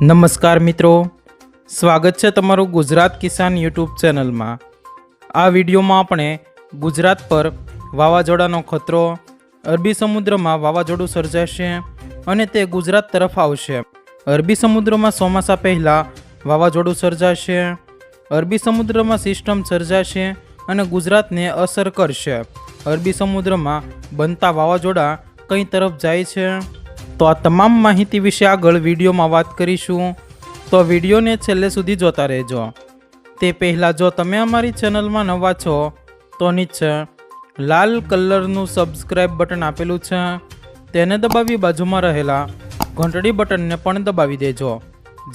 નમસ્કાર મિત્રો. સ્વાગત છે તમારું ગુજરાત કિસાન યુટ્યુબ ચેનલમાં. આ વિડીયોમાં આપણે ગુજરાત પર વાવાઝોડાનો ખતરો, અરબી સમુદ્રમાં વાવાઝોડું સર્જાશે અને તે ગુજરાત તરફ આવશે. અરબી સમુદ્રમાં ચોમાસા પહેલાં વાવાઝોડું સર્જાશે, અરબી સમુદ્રમાં સિસ્ટમ સર્જાશે અને ગુજરાતને અસર કરશે. અરબી સમુદ્રમાં બનતા વાવાઝોડા કઈ તરફ જાય છે? તો આ તમામ માહિતી વિશે આગળ વિડીયોમાં વાત કરીશું. તો વિડીયોને છેલ્લે સુધી જોતા રહેજો. તે પહેલાં જો તમે અમારી ચેનલમાં નવા છો, તો નીચે લાલ કલરનું સબસ્ક્રાઇબ બટન આપેલું છે. તેને દબાવી બાજુમાં રહેલા ઘંટડી બટનને પણ દબાવી દેજો.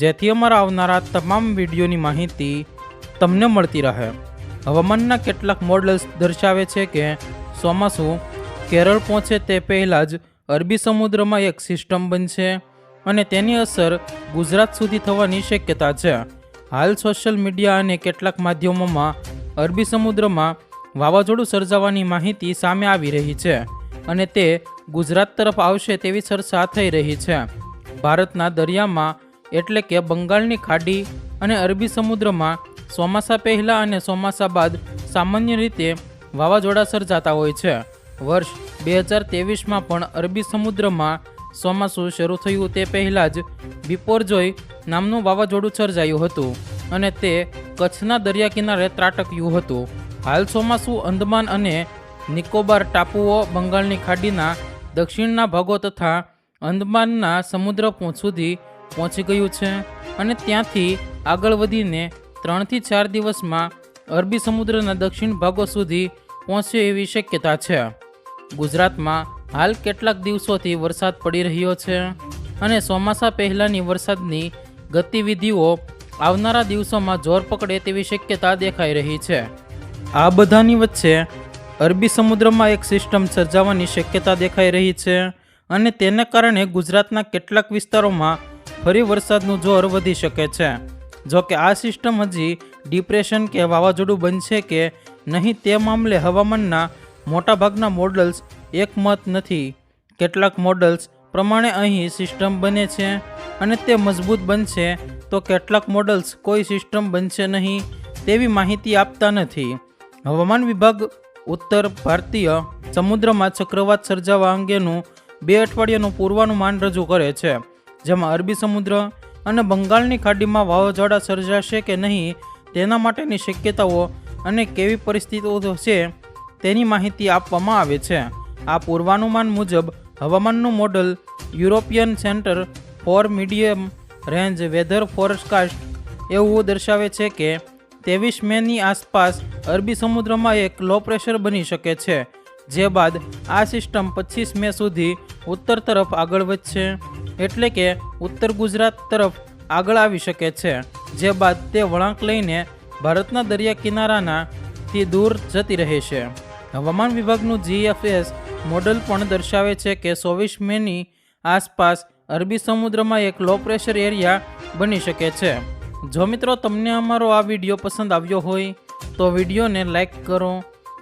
જેથી અમારા આવનારા તમામ વિડીયોની માહિતી તમને મળતી રહે. હવામાનના કેટલાક મોડલ્સ દર્શાવે છે કે ચોમાસું કેરળ પહોંચે તે પહેલાં જ અરબી સમુદ્રમાં એક સિસ્ટમ બનશે અને તેની અસર ગુજરાત સુધી થવાની શક્યતા છે. હાલ સોશિયલ મીડિયા અને કેટલાક માધ્યમોમાં અરબી સમુદ્રમાં વાવાઝોડું સર્જાવાની માહિતી સામે આવી રહી છે અને તે ગુજરાત તરફ આવશે તેવી ચર્ચા થઈ રહી છે. ભારતના દરિયામાં એટલે કે બંગાળની ખાડી અને અરબી સમુદ્રમાં ચોમાસા પહેલાં અને ચોમાસા બાદ સામાન્ય રીતે વાવાઝોડા સર્જાતા હોય છે. વર્ષ બે હજાર ત્રેવીસમાં પણ અરબી સમુદ્રમાં ચોમાસું શરૂ થયું તે પહેલાં જ બિપોરજોય નામનું વાવાઝોડું સર્જાયું હતું અને તે કચ્છના દરિયા કિનારે ત્રાટક્યું હતું. હાલ ચોમાસું અંદમાન અને નિકોબાર ટાપુઓ બંગાળની ખાડીના દક્ષિણના ભાગો તથા અંદમાનના સમુદ્ર સુધી પહોંચી ગયું છે અને ત્યાંથી આગળ વધીને ત્રણથી ચાર દિવસમાં અરબી સમુદ્રના દક્ષિણ ભાગો સુધી પહોંચે એવી શક્યતા છે. ગુજરાતમાં હાલ કેટલાક દિવસોથી વરસાદ પડી રહ્યો છે અને ચોમાસા પહેલાંની વરસાદની ગતિવિધિઓ આવનારા દિવસોમાં જોર પકડે તેવી શક્યતા દેખાઈ રહી છે. આ બધાની વચ્ચે અરબી સમુદ્રમાં એક સિસ્ટમ સર્જાવાની શક્યતા દેખાઈ રહી છે અને તેને કારણે ગુજરાતના કેટલાક વિસ્તારોમાં ફરી વરસાદનું જોર વધી શકે છે. જો કે આ સિસ્ટમ હજી ડિપ્રેશન કે વાવાઝોડું બનશે કે નહીં તે મામલે હવામાનના મોટાભાગના મોડલ્સ એકમત નથી. કેટલાક મોડલ્સ પ્રમાણે અહીં સિસ્ટમ બને છે અને તે મજબૂત બનશે, તો કેટલાક મોડલ્સ કોઈ સિસ્ટમ બનશે નહીં તેવી માહિતી આપતા નથી. હવામાન વિભાગ ઉત્તર ભારતીય સમુદ્રમાં ચક્રવાત સર્જાવા અંગેનું બે અઠવાડિયાનું પૂર્વાનુમાન રજૂ કરે છે, જેમાં અરબી સમુદ્ર અને બંગાળની ખાડીમાં વાવાઝોડા સર્જાશે કે નહીં તેના માટેની શક્યતાઓ અને કેવી પરિસ્થિતિઓ છે તેની માહિતી આપવામાં આવે છે. આ પૂર્વાનુમાન મુજબ, હવામાનનું model European centre for medium range weather forecast એવું દર્શાવે છે કે, ત્રેવીસ મેની આસપાસ અરબી સમુદ્રમાં એક લો પ્રેશર બની શકે છે, જે બાદ આ સિસ્ટમ પચીસ મે સુધી ઉત્તર તરફ આગળ વધશે, એટલે કે ઉત્તર ગુજરાત તરફ આગળ આવી શકે છે, જે બાદ તે વળાંક લઈને ભારતના દરિયા કિનારાના થી દૂર જતી રહેશે. હવામાન વિભાગનું જીએફએસ મોડલ પણ દર્શાવે છે કે ચોવીસ મેની આસપાસ અરબી સમુદ્રમાં એક લો પ્રેશર એરિયા બની શકે છે. જો મિત્રો તમને અમારો આ વીડિયો પસંદ આવ્યો હોય, તો વિડીયોને લાઈક કરો,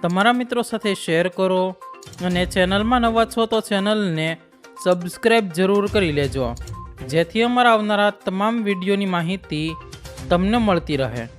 તમારા મિત્રો સાથે શેર કરો અને ચેનલમાં નવા છો તો ચેનલને સબસ્ક્રાઈબ જરૂર કરી લેજો. જેથી અમારા આવનારા તમામ વિડીયોની માહિતી તમને મળતી રહે.